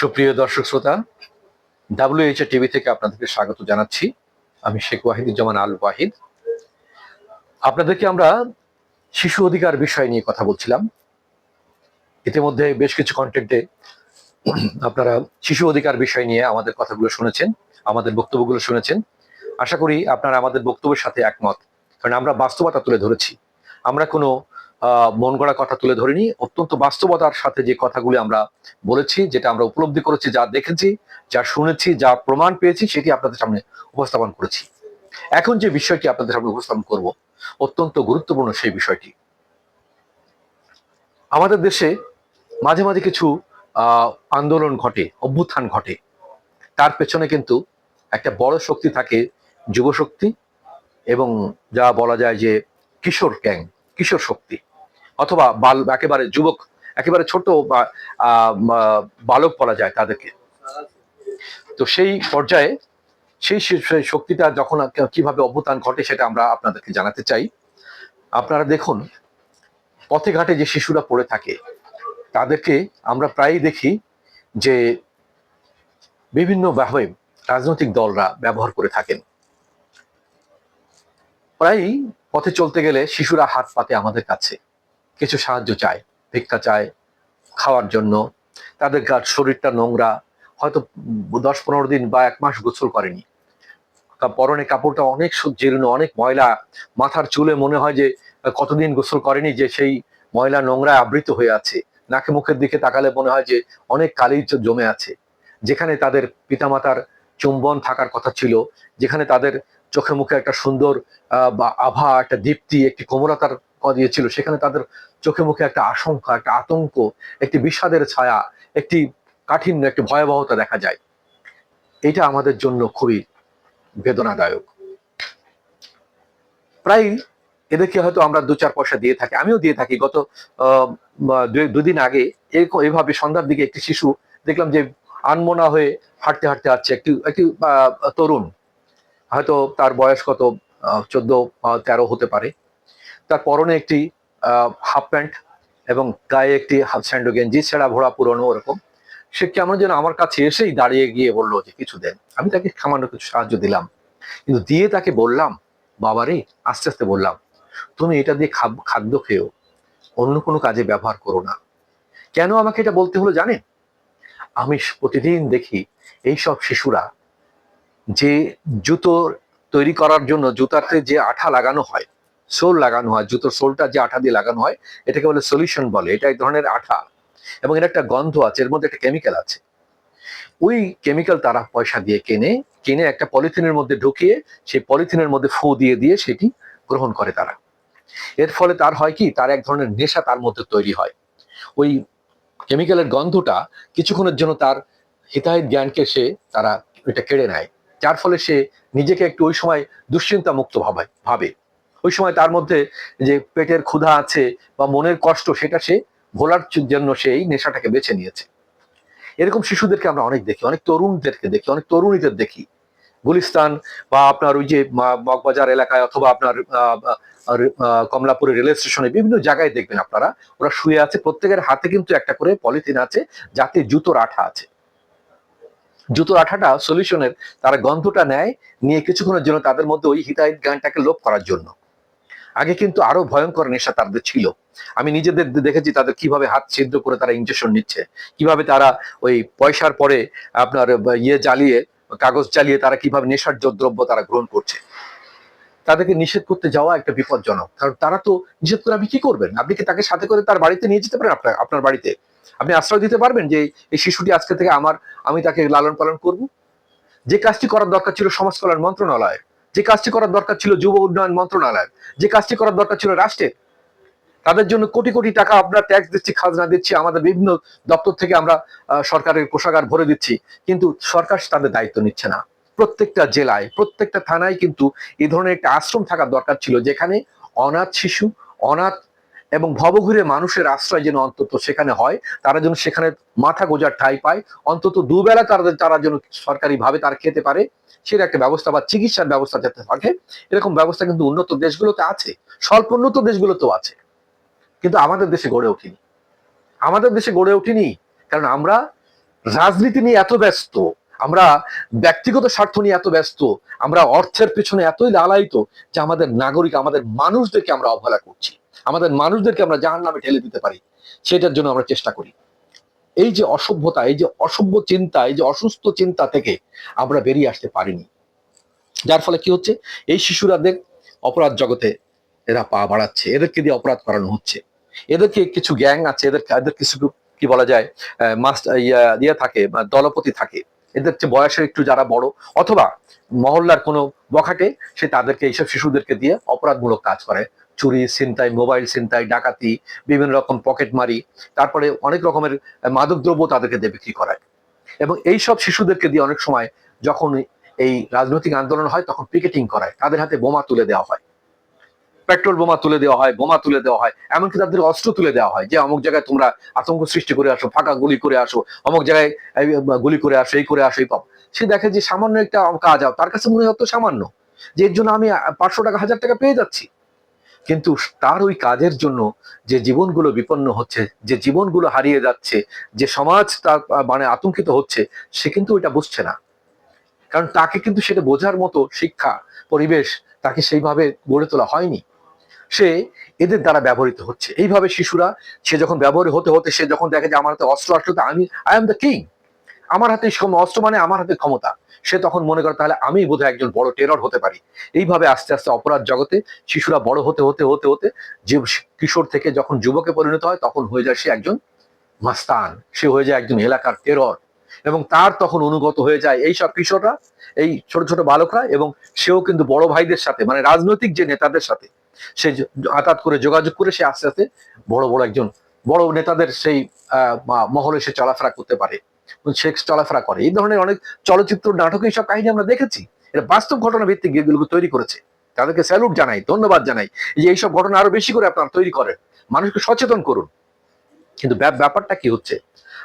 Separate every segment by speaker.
Speaker 1: সুপ্রিয় দর্শক শ্রোতা ডাব্লিউএইচ টিভি থেকে আপনাদেরকে স্বাগত জানাচ্ছি। আমি শেখ ওয়াহিদুজ্জামান আল ওয়াহিদ। আপনাদেরকে আমরা শিশু অধিকার বিষয় নিয়ে কথা বলছিলাম। ইতিমধ্যে বেশ কিছু কন্টেন্টে আপনারা শিশু অধিকার বিষয় নিয়ে আমাদের কথাগুলো শুনেছেন, আমাদের বক্তব্যগুলো শুনেছেন। আশা করি আপনারা আমাদের বক্তব্যের সাথে একমত। কারণ আমরা বাস্তবতা তুলে ধরেছি। আমরা কোনো মন গড়া কথা তুলে ধরিনি। অত্যন্ত বাস্তবতার সাথে যে কথাগুলি আমরা বলেছি, যেটা আমরা উপলব্ধি করেছি, যা দেখেছি, যা শুনেছি, যা প্রমাণ পেয়েছি, সেটি আপনাদের সামনে উপস্থাপন করেছি। এখন যে বিষয়টি আপনাদের সামনে উপস্থাপন করব, অত্যন্ত গুরুত্বপূর্ণ সেই বিষয়টি। আমাদের দেশে মাঝে মাঝে কিছু আন্দোলন ঘটে, অভ্যুত্থান ঘটে। তার পেছনে কিন্তু একটা বড় শক্তি থাকে যুবশক্তি এবং যা বলা যায় যে কিশোর গ্যাং কিশোর শক্তি। অথবা বাল, একেবারে যুবক, একেবারে ছোট বালক বলা যায় তাদেরকে। তো সেই পর্যায়ে সেই শক্তিটা যখন কীভাবে অভ্যুত্থান ঘটে সেটা আমরা আপনাদেরকে জানাতে চাই। আপনারা দেখুন, পথে ঘাটে যে শিশুরা পড়ে থাকে, তাদেরকে আমরা প্রায়ই দেখি যে বিভিন্নভাবে রাজনৈতিক দলরা ব্যবহার করে থাকেন। প্রায়ই পথে চলতে গেলে শিশুরা হাত পাতে আমাদের কাছে। কিছু সাহায্য চায়, ভিক্ষা চায় খাওয়ার জন্য। তাদের গা, শরীরটা নোংরা, হয়তো দশ পনেরো দিন বা এক মাস গোসল করেনি। তা পরনে কাপড়টা অনেক জীর্ণ, অনেক ময়লা, মাথার চুলে মনে হয় যে কতদিন গোসল করেনি যে সেই ময়লা নোংরা আবৃত হয়ে আছে। নাকে মুখের দিকে তাকালে মনে হয় যে অনেক কালি জমে আছে। যেখানে তাদের পিতামাতার চুম্বন থাকার কথা ছিল, যেখানে তাদের চোখে মুখে একটা সুন্দর আভা, একটা দীপ্তি, একটি কোমলতার দিয়েছিল সেখানে তাদের চোখে মুখে একটা আশঙ্কা, একটা আতঙ্ক, একটি বিষাদের ছায়া, একটি কাঠিন্য, একটি ভয়াবহতা দেখা যায়। এটা আমাদের জন্য খুবই বেদনাদায়ক। প্রায় এদেরকে হয়তো আমরা দু চার পয়সা দিয়ে থাকি, আমিও দিয়ে থাকি। গত দুদিন আগে এইভাবে সন্ধ্যার দিকে একটি শিশু দেখলাম যে আনমোনা হয়ে হাঁটতে হাঁটতে আসছে। একটি একটি তরুণ। হয়তো তার বয়স কত? চোদ্দ বা তেরো হতে পারে। তার পরনে একটি হাফ প্যান্ট এবং গায়ে একটি হাফ স্যান্ডো গেঞ্জি, ছেঁড়া ভোড়া পুরনো ওরকম। সে কেমন যেন আমার কাছে এসেই দাঁড়িয়ে গিয়ে বলল যে, কিছু দেন। আমি তাকে সামান্য কিছু সাহায্য দিলাম। কিন্তু দিয়ে তাকে বললাম বাবারে আস্তে আস্তে বললাম, তুমি এটা দিয়ে খাদ্য খেয়েও অন্য কোনো কাজে ব্যবহার করো না। কেন আমাকে এটা বলতে হলো জানেন? আমি প্রতিদিন দেখি এই সব শিশুরা যে জুতো তৈরি করার জন্য জুতাতে যে আঠা লাগানো হয় সোল লাগানো হয়, জুতোর সোলটা যে আঠা দিয়ে লাগানো হয়, এটাকে বলে সলিউশন বলে। এটা এক ধরনের আঠা। এবং এর একটা গন্ধ আছে, এর মধ্যে একটা কেমিক্যাল আছে। ওই কেমিক্যাল তারা পয়সা দিয়ে কেনে, কিনে একটা পলিথিনের মধ্যে ঢুকিয়ে, সেই পলিথিনের মধ্যে ফু দিয়ে দিয়ে সেটি গ্রহণ করে তারা। এর ফলে তার হয় কি, তার এক ধরনের নেশা তার মধ্যে তৈরি হয়। ওই কেমিক্যালের গন্ধটা কিছুক্ষণের জন্য তার হিতাহিত জ্ঞানকে সে তারা এটা কেড়ে নেয়। যার ফলে সে নিজেকে একটু ওই সময় দুশ্চিন্তা মুক্ত ভাবে ভাবে। ওই সময় তার মধ্যে যে পেটের ক্ষুধা আছে বা মনের কষ্ট, সেটা সে ভোলার জন্য সেই নেশাটাকে বেছে নিয়েছে। এরকম শিশুদেরকে আমরা অনেক দেখি, অনেক তরুণদেরকে দেখি, অনেক তরুণীদের দেখি। গুলিস্তান বা আপনার ওই যে মগবাজার এলাকায় অথবা আপনার কমলাপুরের রেল স্টেশনে বিভিন্ন জায়গায় দেখবেন আপনারা। ওরা শুয়ে আছে, প্রত্যেকের হাতে কিন্তু একটা করে পলিথিন আছে, যাতে জুতোর আঠা আছে। জুতোর আঠাটা সলিউশনের তারা গন্ধটা নেয়, নিয়ে কিছুক্ষণের জন্য তাদের মধ্যে ওই হিতাহিত জ্ঞানটাকে লোপ করার জন্য। আগে কিন্তু আরও ভয়ঙ্কর নেশা তাদের ছিল। আমি নিজেদের দেখেছি তাদের কীভাবে হাত ছিদ্র করে তারা ইঞ্জেকশন নিচ্ছে। কীভাবে তারা ওই পয়সার পরে আপনার ইয়ে জ্বালিয়ে, কাগজ জ্বালিয়ে তারা কীভাবে নেশার দ্রব্য তারা গ্রহণ করছে। তাদেরকে নিষেধ করতে যাওয়া একটা বিপজ্জনক। কারণ তারা তো নিষেধ করে আপনি কি করবেন? আপনি কি তাকে সাথে করে তার বাড়িতে নিয়ে যেতে পারেন আপনার আপনার বাড়িতে? আপনি আশ্রয় দিতে পারবেন যে এই শিশুটি আজকে থেকে আমার, আমি তাকে লালন পালন করব? যে কাজটি করার দরকার ছিল সমাজ কল্যাণ মন্ত্রণালয়ের যে কাজটি করার দরকার ছিল যুব উন্নয়ন মন্ত্রণালয়ের, যে কাজটি করার দরকার ছিল রাষ্ট্রের, তাদের জন্য কোটি কোটি টাকা আমরা ট্যাক্স দিচ্ছি, খাজনা দিচ্ছি, আমাদের বিভিন্ন দপ্তর থেকে আমরা সরকারের কোষাগার ভরে দিচ্ছি, কিন্তু সরকার তাদের দায়িত্ব নিচ্ছে না। প্রত্যেকটা জেলায়, প্রত্যেকটা থানায় কিন্তু এই ধরনের একটা আশ্রম থাকার দরকার ছিল, যেখানে অনাথ শিশু, অনাথ এবং ভবঘুরে মানুষের আশ্রয় যেন অন্তত সেখানে হয়, তারা যেন সেখানে মাথা গোজার ঠাই পায়। অন্তত দুবেলা তারা তারা যেন সরকারি ভাবে তারা খেতে পারে, সেটা একটা ব্যবস্থা বা চিকিৎসার ব্যবস্থা যাতে থাকে। এরকম ব্যবস্থা কিন্তু উন্নত দেশগুলোতে আছে, স্বল্প উন্নত দেশগুলোতেও আছে। কিন্তু আমাদের দেশে গড়ে ওঠেনি। আমাদের দেশে গড়ে ওঠেনি, কারণ আমরা রাজনীতি নিয়ে এত ব্যস্ত, আমরা ব্যক্তিগত স্বার্থ নিয়ে এত ব্যস্ত, আমরা অর্থের পেছনে এতই লালায়িত যে আমাদের নাগরিক, আমাদের মানুষদেরকে আমরা অবহেলা করছি। আমাদের মানুষদেরকে আমরা জাহান নামে ঠেলে দিতে পারি, সেটার জন্য আমরা চেষ্টা করি। এই যে অসভ্যতা, এই যে অসভ্য চিন্তা, এই যে অসুস্থ চিন্তা থেকে আমরা বেরিয়ে আসতে পারিনি। যার ফলে কি হচ্ছে? এই শিশুরাদের অপরাধ জগতে এরা পা বাড়াচ্ছে, এদেরকে দিয়ে অপরাধ করানো হচ্ছে। এদেরকে কিছু গ্যাং আছে, এদের এদের কিছু কি বলা যায় মাস্টার ইয়ে থাকে, বা দলপতি থাকে। এদের চেয়ে বয়সের একটু যারা বড়, অথবা মহল্লার কোনো বখাটে, সে তাদেরকে, এইসব শিশুদেরকে দিয়ে অপরাধমূলক কাজ করে। চুরি, ছিনতাই, মোবাইল ছিনতাই, ডাকাতি, বিভিন্ন রকম পকেট মারি, তারপরে অনেক রকমের মাদকদ্রব্য তাদেরকে দিয়ে বিক্রি করায়। এবং এই সব শিশুদেরকে দিয়ে অনেক সময় যখন এই রাজনৈতিক আন্দোলন হয়, তখন পিকেটিং করায়। তাদের হাতে বোমা তুলে দেওয়া হয়। পেট্রোল বোমা তুলে দেওয়া হয়, বোমা তুলে দেওয়া হয়, এমনকি তাদের অস্ত্র তুলে দেওয়া হয় যে, অমুক জায়গায় তোমরা আতঙ্ক সৃষ্টি করে আসো, ফাঁকা গুলি করে আসো, অমুক জায়গায় গুলি করে আসো, এই করে আসো, এই পাও। সে দেখে যে, সামান্য একটা কাজ, তার কাছে মনে হতো সামান্য, যে, এর জন্য আমি পাঁচশো টাকা, হাজার টাকা পেয়ে যাচ্ছি। কিন্তু তার ওই কাজের জন্য যে জীবনগুলো বিপন্ন হচ্ছে, যে জীবনগুলো হারিয়ে যাচ্ছে, যে সমাজ তার মানে আতঙ্কিত হচ্ছে, সে কিন্তু ওইটা বুঝছে না। কারণ তাকে কিন্তু সেটা বোঝার মতো শিক্ষা, পরিবেশ তাকে সেইভাবে গড়ে তোলা হয়নি। সে এদের দ্বারা ব্যবহৃত হচ্ছে। এইভাবে শিশুরা, সে যখন ব্যবহার হতে হতে সে যখন দেখে যে আমার অস্ত্র আসলো আমি আই এম দ্য কিং আমার হাতে অস্ত্র মানে আমার হাতে ক্ষমতা। সে তখন মনে করে তাহলে আমি বোধহয় একজন বড় টেরর হতে পারি। এইভাবে আস্তে আস্তে অপরাধ জগতে শিশুরা বড় হতে হতে হতে হতে যে কিশোর থেকে যখন যুবকে পরিণত হয় তখন হয়ে যায় সে একজন মাস্তান। সে হয়ে যায় একজন এলাকার টেরর এবং তার তখন অনুগত হয়ে যায় এই সব কিশোররা এই ছোট ছোট বালকরা এবং সেও কিন্তু বড় ভাইদের সাথে মানে রাজনৈতিক যে নেতাদের সাথে সে আঘাত করে যোগাযোগ করে সে আস্তে আস্তে বড় বড় একজন বড় নেতাদের সেই আহ, মহলে সে চলাফেরা করতে পারে। সে চলাফেরা করে। এই ধরনের অনেক চলচ্চিত্র, নাটক, এইসব কাহিনী আমরা দেখেছি। এটা বাস্তব ঘটনা ভিত্তিক এগুলোকে তৈরি করেছে। তাদেরকে স্যালুট জানাই, ধন্যবাদ জানাই যে এইসব ঘটনা আরও বেশি করে আপনারা তৈরি করেন। মানুষকে সচেতন করুন। কিন্তু ব্যাপ- ব্যাপারটা কি হচ্ছে?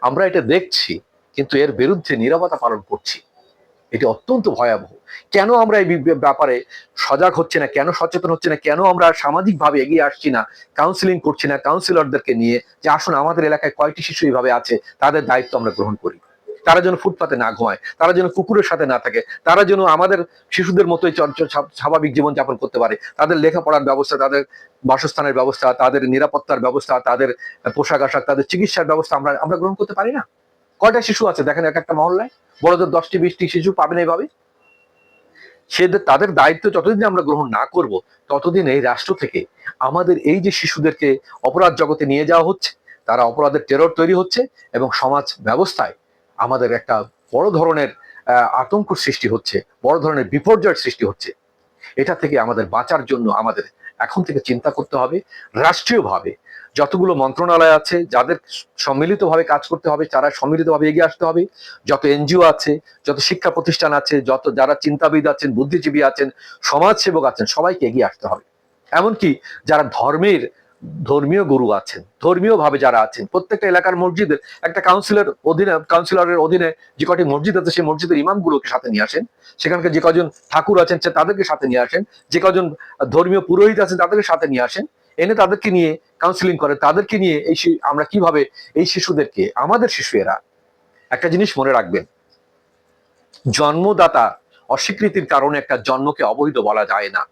Speaker 1: আমরা এটা দেখছি, কিন্তু এর বিরুদ্ধে নিরাপত্তা পালন করছি। এটি অত্যন্ত ভয়াবহ। কেন আমরা এই ব্যাপারে সজাগ হচ্ছে না? কেন সচেতন হচ্ছে না? কেন আমরা সামাজিকভাবে এগিয়ে আসছি না? কাউন্সিলিং করছি না? কাউন্সিলরদেরকে নিয়ে যে আসুন, আমাদের এলাকায় কয়টি শিশু এইভাবে আছে? তাদের দায়িত্ব আমরা গ্রহণ করি। তারা যেন ফুটপাতে না ঘুমায়, তারা যেন কুকুরের সাথে না থাকে, তারা যেন আমাদের শিশুদের মতোই স্বাভাবিক জীবন যাপন করতে পারে। তাদের লেখাপড়ার ব্যবস্থা, তাদের বাসস্থানের ব্যবস্থা, তাদের নিরাপত্তার ব্যবস্থা, তাদের পোশাক আশাক, তাদের চিকিৎসার ব্যবস্থা আমরা আমরা গ্রহণ করতে পারি না? কয়টা শিশু আছে? দেখেন এক একটা মহল্লায়। বড়দের দশটি, বিশটি শিশু পাবেন এইভাবে সেদের তাদের দায়িত্ব যতদিন আমরা গ্রহণ না করব, ততদিন এই রাষ্ট্র থেকে আমাদের এই যে শিশুদেরকে অপরাধ জগতে নিয়ে যাওয়া হচ্ছে, তারা অপরাধের টেরর তৈরি হচ্ছে এবং সমাজ ব্যবস্থায় আমাদের একটা বড় ধরনের আতঙ্ক সৃষ্টি হচ্ছে, বড় ধরনের বিপর্যয়ের সৃষ্টি হচ্ছে। এটা থেকে আমাদের বাঁচার জন্য আমাদের এখন থেকে চিন্তা করতে হবে, রাষ্ট্রীয়ভাবে যতগুলো মন্ত্রণালয় আছে, যাদের সম্মিলিতভাবে কাজ করতে হবে, তারা সম্মিলিতভাবে এগিয়ে আসতে হবে। যত এনজিও আছে, যত শিক্ষা প্রতিষ্ঠান আছে, যত যারা চিন্তাবিদ আছেন, বুদ্ধিজীবী আছেন, সমাজসেবক আছেন, সবাইকে এগিয়ে আসতে হবে। এমনকি যারা ধর্মের, ধর্মীয় গুরু আছেন ধর্মীয় ভাবে যারা আছেন, প্রত্যেকটা এলাকার মসজিদের একটা কাউন্সিলর অধীনে কাউন্সিলরের অধীনে যে কটি মসজিদ আছে, সেই মসজিদের ইমামগুলোকে সাথে নিয়ে আসেন। সেখানকার যে কজন ঠাকুর আছেন তাদেরকে সাথে নিয়ে আসেন। যে কজন ধর্মীয় পুরোহিত আছেন, তাদেরকে সাথে নিয়ে আসেন। এনে তাদেরকে নিয়ে কাউন্সিলিং করে, তাদেরকে নিয়ে এই আমরা কীভাবে এই শিশুদেরকে, আমাদের শিশু এরা একটা জিনিস মনে রাখবেন। জন্মদাতা অস্বীকৃতির কারণে একটা জন্মকে অবৈধ বলা যায় না।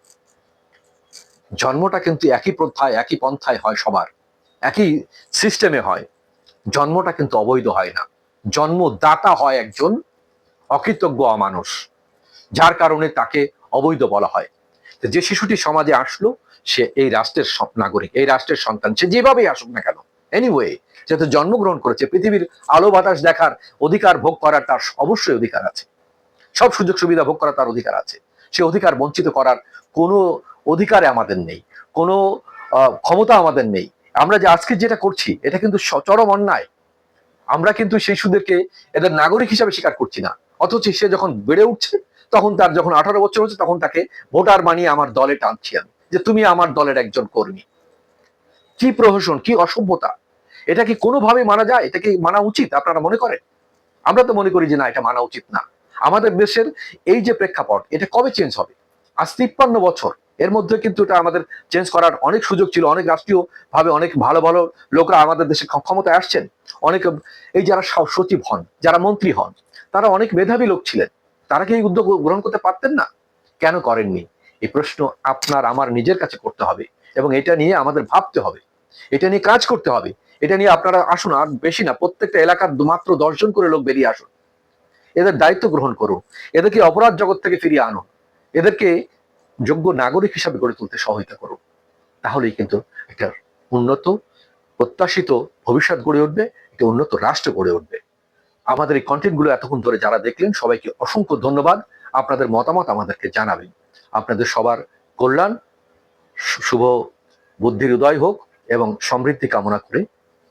Speaker 1: জন্মটা কিন্তু একই প্রথায়, একই পন্থায় হয় সবার, একই সিস্টেমে হয়। জন্মটা কিন্তু অবৈধ হয় না। জন্মদাতা হয় একজন অকৃতজ্ঞ মানুষ যার কারণে তাকে অবৈধ বলা হয়। যে শিশুটি সমাজে আসলো সে এই রাষ্ট্রের নাগরিক, এই রাষ্ট্রের সন্তান, সে যেভাবেই আসুক না কেন? এনিওয়ে যেহেতু জন্মগ্রহণ করেছে, পৃথিবীর আলো বাতাস দেখার অধিকার ভোগ করার তার অবশ্যই অধিকার আছে। সব সুযোগ সুবিধা ভোগ করার তার অধিকার আছে। সে অধিকার বঞ্চিত করার কোনো অধিকারে আমাদের নেই, কোনো ক্ষমতা আমাদের নেই। আমরা যে আজকে যেটা করছি, এটা কিন্তু স- চরম অন্যায়। আমরা কিন্তু শিশুদেরকে এদের নাগরিক হিসাবে স্বীকার করছি না। অথচ সে যখন বেড়ে উঠছে, তখন তার যখন আঠারো বছর হচ্ছে, তখন তাকে ভোটার বানিয়ে আমার দলে টানছি আমি। যে তুমি আমার দলের একজন কর্মী। কি প্রহসন, কি অসভ্যতা। এটা কি কোনোভাবে মানা যায়? এটা কি মানা উচিত? আপনারা মনে করেন? আমরা তো মনে করি যে না, এটা মানা উচিত না। আমাদের দেশের এই যে প্রেক্ষাপট, এটা কবে চেঞ্জ হবে? আজ তিপ্পান্ন বছর, এর মধ্যে কিন্তু এটা আমাদের চেঞ্জ করার অনেক সুযোগ ছিল, অনেক রাষ্ট্রীয় ভাবে অনেক ভালো ভালো লোকরা আমাদের দেশে ক্ষ- ক্ষমতায় আসছেন। অনেক, এই যারা সচিব হন, যারা মন্ত্রী হন, তারা অনেক মেধাবী লোক ছিলেন। তারা কি এই উদ্যোগ গ্রহণ করতে পারতেন না? কেন করেননি? এই প্রশ্ন আপনার, আমার নিজের কাছে করতে হবে এবং এটা নিয়ে আমাদের ভাবতে হবে। এটা নিয়ে কাজ করতে হবে। এটা নিয়ে আপনারা আসুন, আর বেশি না, প্রত্যেকটা এলাকার মাত্র দশজন করে লোক বেরিয়ে আসুন। এদের দায়িত্ব গ্রহণ করুন। এদেরকে অপরাধ জগৎ থেকে ফিরিয়ে আনুন। এদেরকে যোগ্য নাগরিক হিসাবে গড়ে তুলতে সহায়তা করুন। তাহলেই কিন্তু একটা উন্নত, প্রত্যাশিত ভবিষ্যৎ গড়ে উঠবে, একটা উন্নত রাষ্ট্র গড়ে উঠবে। আমাদের এই কন্টেন্টগুলো এতক্ষণ ধরে যারা দেখলেন, সবাইকে অসংখ্য ধন্যবাদ। আপনাদের মতামত আমাদেরকে জানাবেন। আপনাদের সবার কল্যাণ শুভ বুদ্ধির উদয় হোক এবং সমৃদ্ধি কামনা করে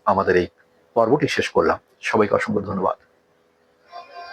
Speaker 1: আমাদের এই পর্বটি শেষ করলাম। সবাইকে অসংখ্য ধন্যবাদ।